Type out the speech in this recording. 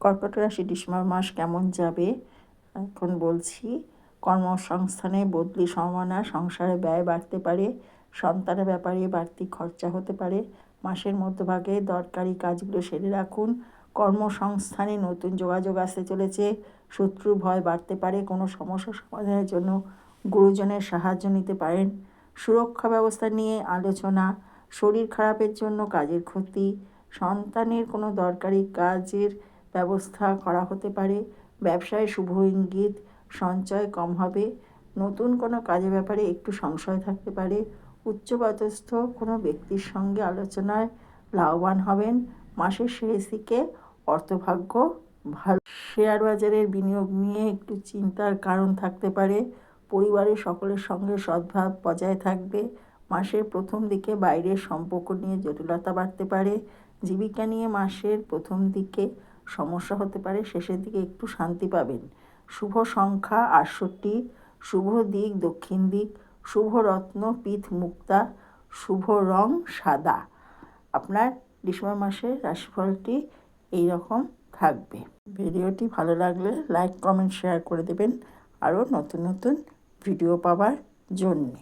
কর্কট রাশি ডিসেম্বর মাস কেমন যাবে? এখন বলছি, কর্মসংস্থানে বদলি সম্ভাবনা, সংসারে ব্যয় বাড়তে পারে, সন্তানের ব্যাপারে বাড়তি খরচা হতে পারে, মাসের মধ্যভাগে দরকারি কাজগুলো সেরে রাখুন, কর্মসংস্থানে নতুন যোগাযোগ আসতে চলেছে শত্রু ভয় বাড়তে পারে, কোনো সমস্যা সমাধানের জন্য গুরুজনের সাহায্য নিতে পারেন, সুরক্ষা ব্যবস্থা নিয়ে আলোচনা, শরীর খারাপের জন্য কাজের ক্ষতি, সন্তানের কোনো দরকারি কাজের ব্যবস্থা করা হতে পারে। ব্যবসায় শুভ ইঙ্গিত, সঞ্চয় কম হবে। নতুন কোনো কাজের ব্যাপারে একটু সংশয় থাকতে পারে। উচ্চপদস্থ কোনো ব্যক্তির সঙ্গে আলোচনায় লাভবান হবেন। মাসের শেষ দিকে অর্থভাগ্য ভালো। শেয়ার বাজারের বিনিয়োগ নিয়ে একটু চিন্তার কারণ থাকতে পারে। পরিবারের সকলের সঙ্গে সদ্ভাব বজায় থাকবে। মাসের প্রথম দিকে বাইরের সম্পর্ক নিয়ে জটিলতা বাড়তে পারে। জীবিকা নিয়ে মাসের প্রথম দিকে সমস্যা হতে পারে, শেষের দিকে একটু শান্তি পাবেন। শুভ সংখ্যা আটষট্টি, শুভ দিক দক্ষিণ দিক, শুভ রত্ন পিত মুক্তা, শুভ রং সাদা। আপনার ডিসেম্বর মাসের রাশিফলটি এই রকম থাকবে। ভিডিওটি ভালো লাগলে লাইক, কমেন্ট, শেয়ার করে দেবেন। আরও নতুন নতুন ভিডিও পাওয়ার জন্যে।